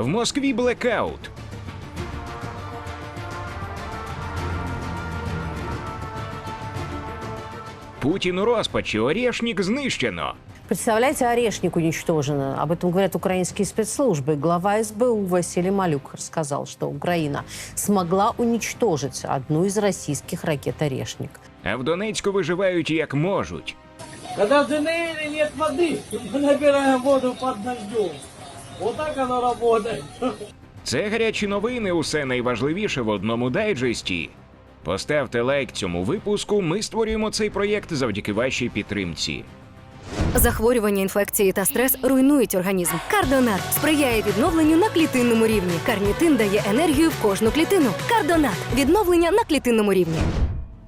В Москві блекаут. Путін у розпачі, Орєшнік знищено. Представляете, Орешник уничтожена. Об этом говорят украинские спецслужбы. Глава СБУ Василий Малюк рассказал, что Украина смогла уничтожить одну из российских ракет «Орешник». А в Донецьку виживають як можуть. Когда в ДНР нет воды, мы набираем воду под дождем. Вот так оно работает. Це гарячі новини. Усе найважливіше в одному дайджесті. Поставте лайк цьому випуску. Ми створюємо цей проєкт завдяки вашій підтримці. Захворювання, інфекції та стрес руйнують організм. Кардонат сприяє відновленню на клітинному рівні. Карнітин дає енергію в кожну клітину. Кардонат відновлення на клітинному рівні.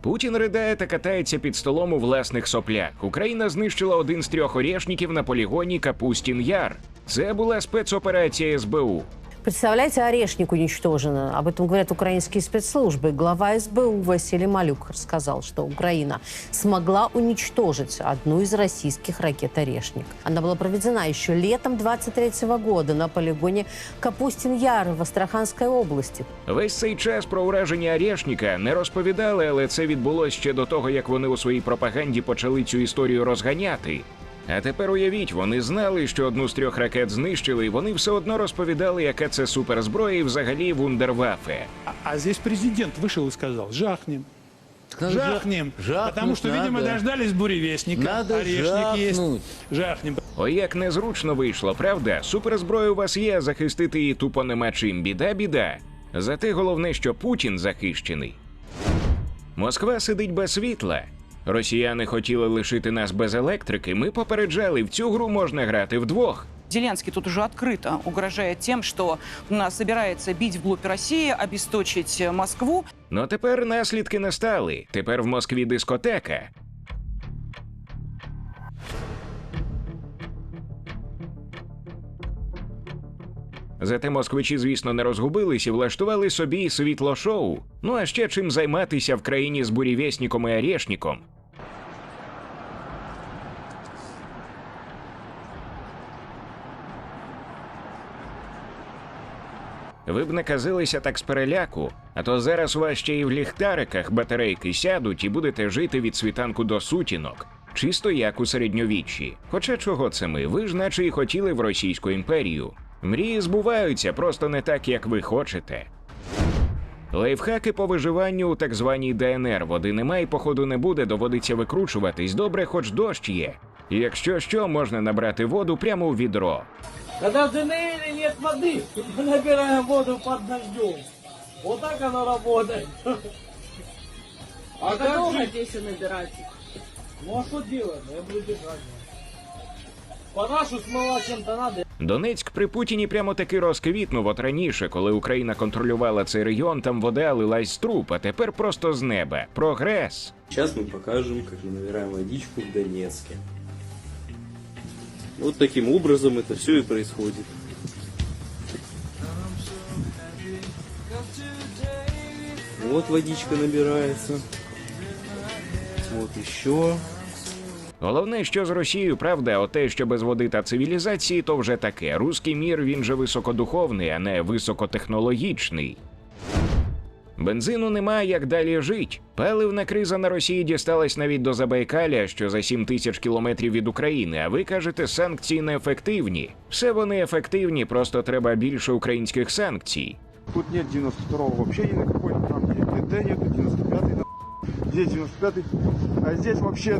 Путін ридає та катається під столом у власних соплях. Україна знищила один з трьох орешників на полігоні Капустін Яр. Це була спецоперація СБУ. Представляете, Орешник уничтожена. Об этом говорят украинские спецслужбы. Глава СБУ Василий Малюк рассказал, что Украина смогла уничтожить одну из российских ракет «Орешник». Она была проведена еще летом 23 года на полигоне Капустин-Яр в Астраханской области. Весь цей час про ураження Орешника не розповідали, але це відбулося ще до того, як вони у своїй пропаганді почали цю історію розганяти. А тепер уявіть, вони знали, що одну з трьох ракет знищили, і вони все одно розповідали, яка це суперзброя і взагалі вундервафе. А, а здесь президент вышел и сказал, жахнем. Жахнем. жахнуть Потому что, видимо, надо. дождались буревестника. Надо Орешник есть. Жахнем. Ой, як незручно вийшло, правда? Суперзброя у вас є, а захистити її тупо нема чим. Біда, біда. Зате головне, що Путін захищений. Москва сидить без світла. Росіяни хотіли лишити нас без електрики. Ми попереджали, в цю гру можна грати вдвох. Зеленский тут уже открыто угрожает тем, что нас собирается бить вглубь России, обесточить э, Москву. Ну тепер наслідки настали. Тепер в Москві дискотека. Зате москвичі, звісно, не розгубились і влаштували собі світло-шоу. Ну а ще чим займатися в країні з бурєвєсніком і орешніком. Ви б не казилися так з переляку, а то зараз у вас ще й в ліхтариках батарейки сядуть і будете жити від світанку до сутінок. Чисто як у середньовіччі. Хоча чого це ми? Ви ж наче й хотіли в Російську імперію. Мрії збуваються просто не так, як ви хочете. Лайфхаки по виживанню у так званій ДНР води немає, походу не буде, доводиться викручуватись. Добре, хоч дощ є. І Якщо що, можна набрати воду прямо у відро. Когда в ДНР нет воды, мы набираем воду под дождем. Вот так оно работает. А как долго жить? здесь набирать? Ну а что делать? Я буду держать. Парашу смывать чем-то надо. Донецьк при Путіні прямо таки розквітнув от раніше, коли Україна контролювала цей регіон, там вода лилась з труб, а тепер просто з неба. Прогрес. Сейчас мы покажем, как мы набираем водичку в Донецке. Вот таким образом это все и происходит. Вот водичка набирается. Вот еще. Головне, що з Росією, правда, оте, що без води та цивілізації, то вже таке. Руський мір він же високодуховний, а не високотехнологічний. Бензину немає, як далі жить. Паливна криза на Росії дісталась навіть до Забайкаля, що за 7 тисяч кілометрів від України. А ви кажете, санкції неефективні. Все вони ефективні, просто треба більше українських санкцій. Тут нет 92-го вообще ни на какой, там ДД нету, 95-й, на- здесь 95-й, а здесь вообще.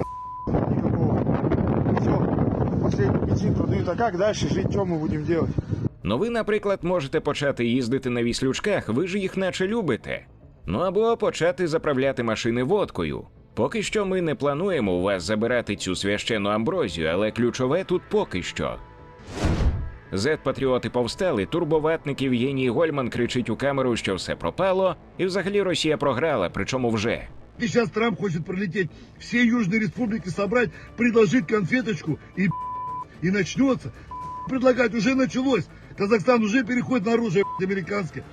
Последний бензин продают, а как дальше жить, что мы будем делать? Ну ви, наприклад, можете почати їздити на віслючках, ви ж їх наче любите. Ну або почати заправляти машини водкою. Поки що ми не плануємо у вас забирати цю священну амброзію, але ключове тут поки що. Зет-патріоти повстали, турбоватник Євгеній Гольман кричить у камеру, що все пропало, і взагалі Росія програла, причому вже. И сейчас Трамп хочет пролететь все южные республики собрать, предложить конфеточку и и начнется. Предлагать уже началось. Казахстан уже переходит на оружие американское.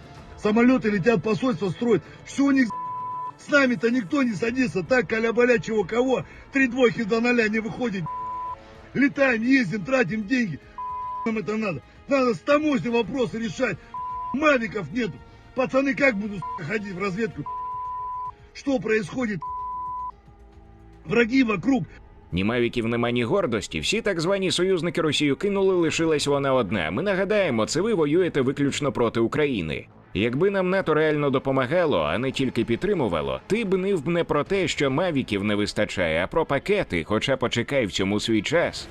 Самолеты летят, посольство строят. Все у них с нами-то никто не садится. Так, каля-баля, чего кого. Три двойки до ноля не выходит. Летаем, ездим, тратим деньги. нам это надо? Надо с таможней вопросы решать. Мавиков нету. Пацаны как будут ходить в разведку? Что происходит? Враги вокруг. Ні мавіків нема, ні гордості. Всі так звані союзники Росію кинули, лишилась вона одна. Ми нагадаємо, це ви воюєте виключно проти України. Якби нам НАТО реально допомагало, а не тільки підтримувало, ти б нив не про те, що мавіків не вистачає, а про пакети, хоча почекай в цьому свій час.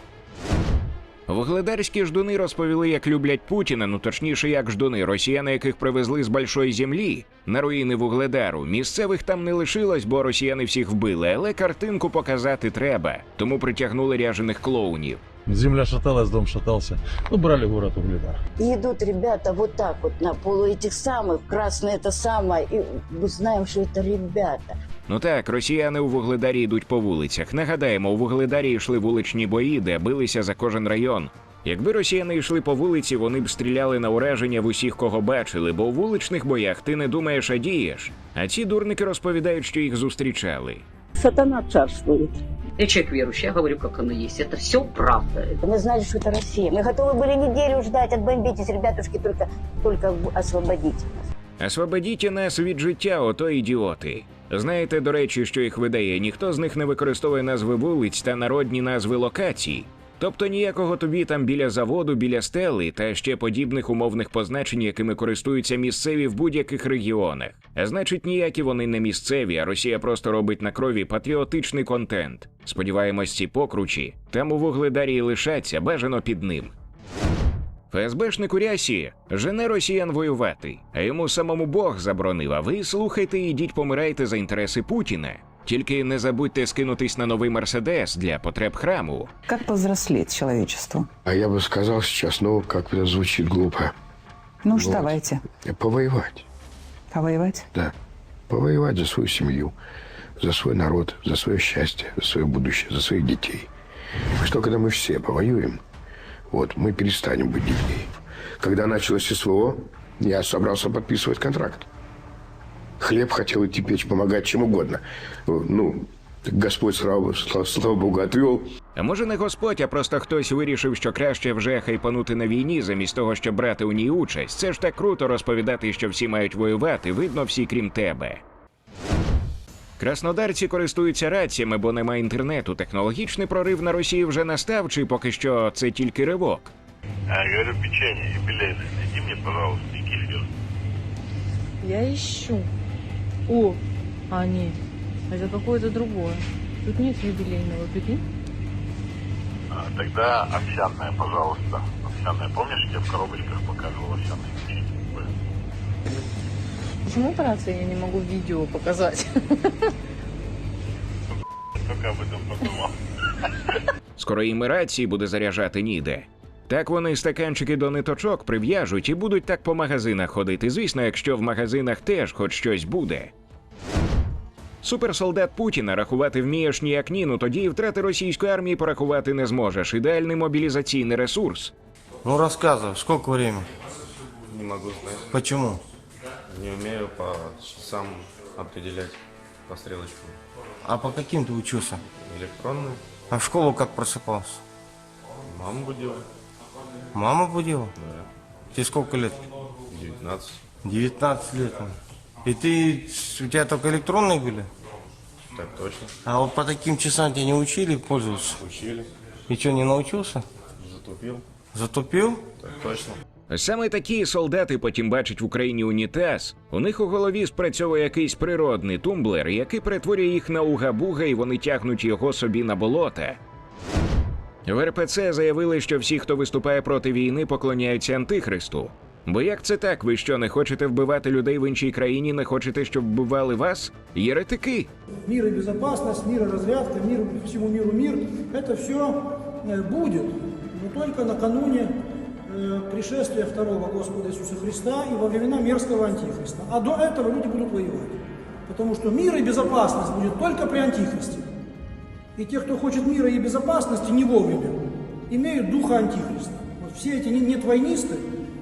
Вугледарські ждуни розповіли, як люблять Путіна, ну точніше, як ждуни, росіяни, яких привезли з большої землі на руїни Вугледару. Місцевих там не лишилось, бо росіяни всіх вбили, але картинку показати треба. Тому притягнули ряжених клоунів. Земля шаталась, дом шатался. Ну, брали город Угледар. И идут ребята вот так вот на полу этих самых, красное это самое, и мы знаем, что это ребята. Ну так, росіяни у Вугледарі йдуть по вулицях. Нагадаємо, у Вугледарі йшли вуличні бої, де билися за кожен район. Якби росіяни йшли по вулиці, вони б стріляли на ураження в усіх, кого бачили, бо у вуличних боях ти не думаєш, а дієш. А ці дурники розповідають, що їх зустрічали. Сатана царствует. Я человек верующий, я говорю, как оно есть. Это все правда. Мы знали, что это Россия. Мы готовы были неделю ждать, отбомбитесь, ребятушки, только, только освободите нас. Освободіть нас від життя, ото ідіоти. Знаєте, до речі, що їх видає, ніхто з них не використовує назви вулиць та народні назви локацій. Тобто ніякого тобі там біля заводу, біля стели та ще подібних умовних позначень, якими користуються місцеві в будь-яких регіонах. Значить, ніякі вони не місцеві, а Росія просто робить на крові патріотичний контент. Сподіваємось, ці покручі там у вугледарі лишаться бажано під ним. ФСБшник у рясі жене росіян воювати, а йому самому Бог заборонив. А ви слухайте і йдіть помирайте за інтереси Путіна. Тільки не забудьте скинутись на новий мерседес для потреб храму. Как повзрослеть человечеству? А я бы сказал сейчас, ну, как это звучит глупо. Ну уж Вот. давайте. Повоевать. Повоевать? Да. Повоевать за свою семью, за свой народ, за свое счастье, за свое будущее, за своих детей. Что, когда мы все повоюем, вот, мы перестанем быть детьми. Когда началось СВО, я собрался подписывать контракт. Хлеб хотел идти печь, помогать чем угодно. Ну, Господь, слава, слава, слава Богу, отвел. А може не Господь, а просто хтось вирішив, що краще вже хайпанути на війні, замість того, щоб брати у ній участь. Це ж так круто розповідати, що всі мають воювати, видно всі крім тебе. Краснодарці користуються раціями, бо немає інтернету. Технологічний прорив на Росії вже настав, чи поки що це тільки ривок. А, говорю, печенье юбилейное. Найди мне, пожалуйста, и кефир. Я ищу. О, а нет, это какое-то другое. Тут нет юбилейного, прикинь? А, тогда овсяное, пожалуйста. Овсяное. Помнишь, я в коробочках показывал овсяные печенье? Почему по я не могу видео показать? Только об этом подумал. Скоро їм і рації буде заряджати ніде. Так вони стаканчики до ниточок прив'яжуть і будуть так по магазинах ходити. Звісно, якщо в магазинах теж хоч щось буде. Суперсолдат Путіна рахувати вмієш ніяк ні, ну тоді і втрати російської армії порахувати не зможеш. Ідеальний мобілізаційний ресурс. Ну, рассказывай, сколько времени? Не могу знать. Почему? Не умею по сам определять по стрелочкам. А по каким ты учился? Электронный. А в школу как просыпался? Маму будил. Мама будила? Да. Тебе сколько лет? 19. 19 лет. И ты, у тебя только электронные были? Так точно. А вот по таким часам тебя не учили пользоваться? Учили. И что, не научился? Затупил. Затупил? Так точно. Саме такі солдати потім бачать в Україні унітаз. У них у голові спрацьовує якийсь природний тумблер, який перетворює їх на уга-буга, і вони тягнуть його собі на болота. В РПЦ заявили, що всі, хто виступає проти війни, поклоняються антихристу. Бо як це так? Ви що не хочете вбивати людей в іншій країні, не хочете, щоб вбивали вас? Єретики. Мир и безопасность, мир и разрядка, мир всему миру мир, это все будет, но только накануне э, пришествия второго Господа Иисуса Христа и во времена мерзкого Антихриста. А до этого люди будут воевать. Потому что мир и безопасность будет только при Антихристе. И те, кто хочет мира и безопасности не вовремя, имеют духа Антихриста. Вот все эти не- нетвойнисты,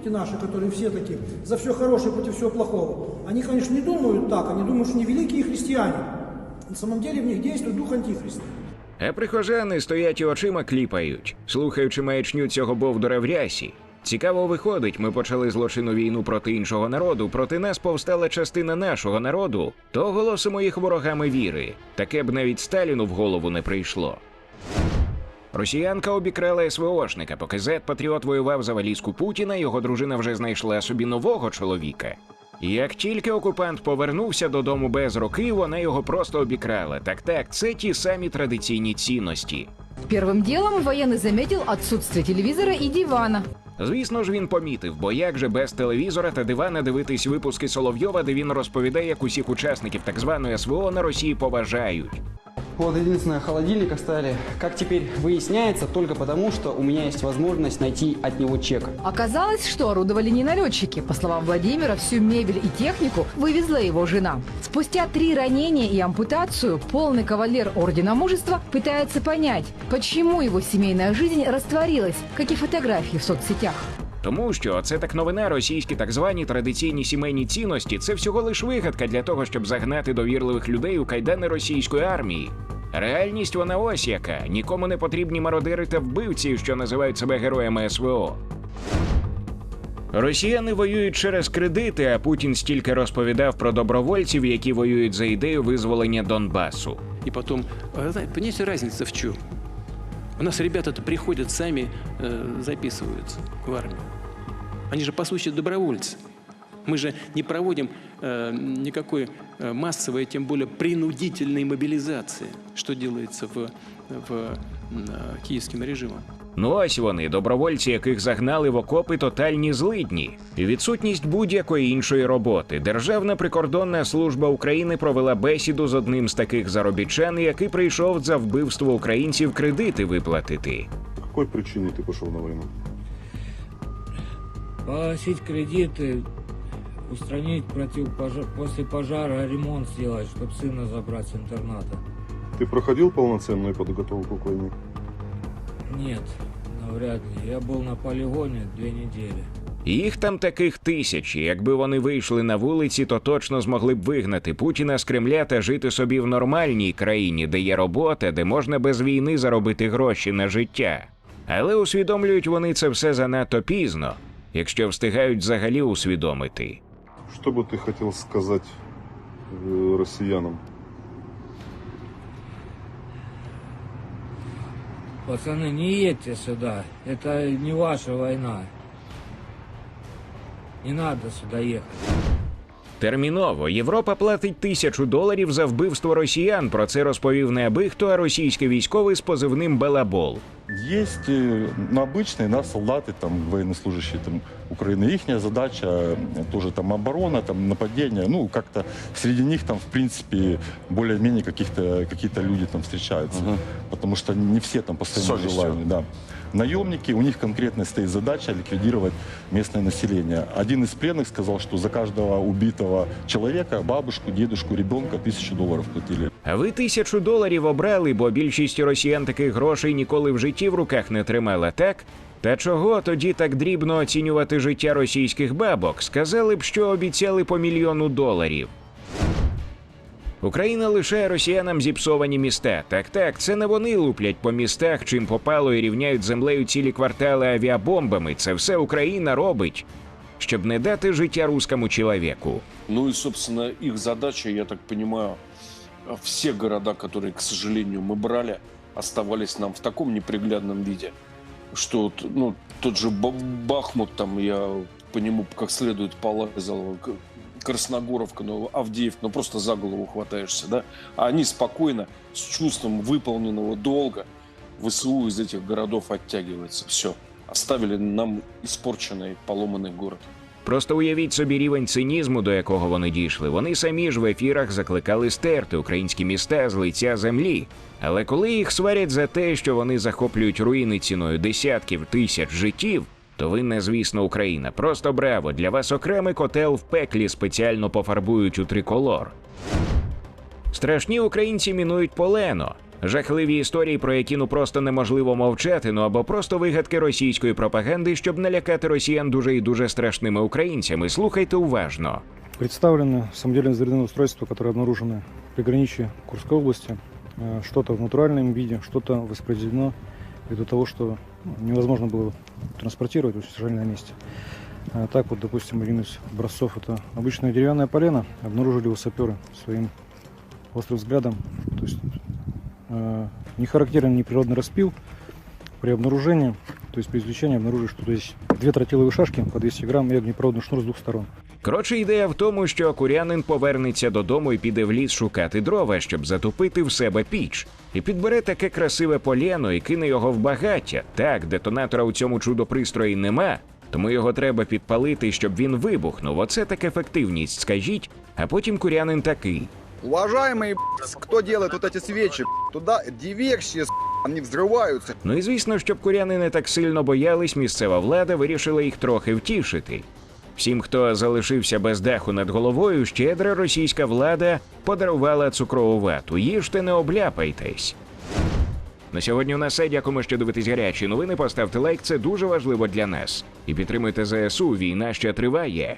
те наши, которые все такие, за все хорошее против всего плохого, они, конечно, не думают так, они думают, что они великие христиане. На самом деле в них действует дух Антихриста. А прихожани стоять і очима кліпають, слухаючи маячню цього бовдура в рясі. Цікаво виходить, ми почали злочинну війну проти іншого народу, проти нас повстала частина нашого народу, то оголосимо їх ворогами віри. Таке б навіть Сталіну в голову не прийшло. Росіянка обікрала СВОшника, поки зет Патріот воював за валізку Путіна, його дружина вже знайшла собі нового чоловіка. Як тільки окупант повернувся додому без роки, вона його просто обікрала. Так так, це ті самі традиційні цінності. Первым делом военный заметил отсутствие телевизора и дивана. Звісно ж, він помітив, бо як же без телевізора та дивана дивитись випуски Соловйова, де він розповідає, як усіх учасників так званої СВО на Росії поважають. Вот единственное, холодильник оставили. Как теперь выясняется, только потому, что у меня есть возможность найти от него чек. Оказалось, что орудовали не налетчики. По словам Владимира, всю мебель и технику вывезла его жена. Спустя три ранения и ампутацию полный кавалер Ордена Мужества пытается понять, почему его семейная жизнь растворилась, как и фотографии в соцсетях. Тому що це так новина, російські так звані традиційні сімейні цінності це всього лиш вигадка для того, щоб загнати довірливих людей у кайдани російської армії. Реальність вона ось яка: нікому не потрібні мародери та вбивці, що називають себе героями СВО. Росіяни воюють через кредити, а Путін стільки розповідав про добровольців, які воюють за ідею визволення Донбасу. А, знаете, понимаете, разница в чем? У нас ребята-то приходят сами, э, записываются в армию. Они же, по сути, добровольцы. Мы же не проводим э, никакой э, массовой, тем более принудительной мобилизации, что делается в, в э, киевским режимом. Ну ось вони, добровольці, яких загнали в окопи тотальні злидні. І відсутність будь-якої іншої роботи. Державна прикордонна служба України провела бесіду з одним з таких заробітчан, який прийшов за вбивство українців кредити виплатити. По какой причине ты пошел на войну? Погасить кредиты, устранить противопожар... после пожара ремонт сделать, чтобы сына забрать с интерната. Ты проходил полноценную подготовку к войне? Нет, навряд ли. Я был на полигоне две недели. Їх там таких тисячі. Якби вони вийшли на вулиці, то точно змогли б вигнати Путіна з Кремля та жити собі в нормальній країні, де є робота, де можна без війни заробити гроші на життя. Але усвідомлюють вони це все занадто пізно, якщо встигають взагалі усвідомити. Что бы ты хотел сказать э, Пацаны, не едьте сюда. Это не ваша война. Не надо сюда ехать. Терміново Європа платить тисячу доларів за вбивство росіян. Про це розповів не аби хто, а російський військовий з позивним Балабол. Есть э, ну, обычные да, солдаты, там, военнослужащие там, Украины. Их задача э, тоже там оборона, там, нападение. Ну, как-то среди них там, в принципе, более-менее каких-то, какие-то люди там встречаются. Потому что не все там постоянно Совестью. желают. Да. Наемники, у них конкретно стоит задача ликвидировать местное население. Один из пленных сказал, что за каждого убитого человека, бабушку, дедушку, ребенка тысячу долларов платили. Ви тисячу доларів обрали, бо більшість росіян таких грошей ніколи в житті в руках не тримала, так? Та чого тоді так дрібно оцінювати життя російських бабок? Сказали б, що обіцяли по мільйону доларів. Україна лишає росіянам зіпсовані міста. Так, так, це не вони луплять по містах, чим попало і рівняють землею цілі квартали авіабомбами. Це все Україна робить, щоб не дати життя рускому чоловіку. Ну и, собственно, их задача, я так понимаю, все города, которые, к сожалению, мы брали, оставались нам в таком неприглядном виде, что вот, ну, тот же Бахмут, там я по нему как следует полазил, Красногоровка, ну, Авдеевка, ну просто за голову хватаешься, да? А они спокойно, с чувством выполненного долга, ВСУ из этих городов оттягивается. Все. Оставили нам испорченный, поломанный город. Просто уявіть собі рівень цинізму, до якого вони дійшли. Вони самі ж в ефірах закликали стерти українські міста з лиця землі. Але коли їх сварять за те, що вони захоплюють руїни ціною десятків тисяч життів, то винна, звісно, Україна. Просто браво! Для вас окремий котел в пеклі спеціально пофарбують у триколор. Страшні українці мінують полено. Жахливі історії, про які ну просто неможливо мовчати, ну або просто вигадки російської пропаганди, щоб налякати росіян дуже і дуже страшними українцями. Слухайте уважно. Представлены самодельные зарядные устройства, которые обнаружены в приграничье Курской области. э, что-то в натуральном виде, что-то воспроизведено ввиду того, что ну, Невозможно было транспортировать уничтожали на месте. А так вот, допустим, один из образцов это обычная деревянная полена, обнаружили его саперы своим острым взглядом. То есть э, не характерен неприродный распил. При обнаружении, то есть при извлечении обнаружили, что здесь две тротиловые шашки по 200 грамм и огнепроводный шнур с двух сторон. Коротше, ідея в тому, що курянин повернеться додому і піде в ліс шукати дрова, щоб затопити в себе піч, і підбере таке красиве полено і кине його в багаття. Так, детонатора у цьому чудо-пристрої нема, тому його треба підпалити, щоб він вибухнув. Оце так ефективність, скажіть. А потім курянин такий. Уважаемые, кто делает вот эти свечи? Туда диверсии, они взрываются. Ну і звісно, щоб куряни не так сильно боялись, місцева влада вирішила їх трохи втішити. Всім, хто залишився без даху над головою, щедра російська влада подарувала цукрову вату. Їжте, не обляпайтесь. На сьогодні у нас все. Дякуємо, що дивитесь гарячі новини. Поставте лайк, це дуже важливо для нас. І підтримуйте ЗСУ. Війна ще триває.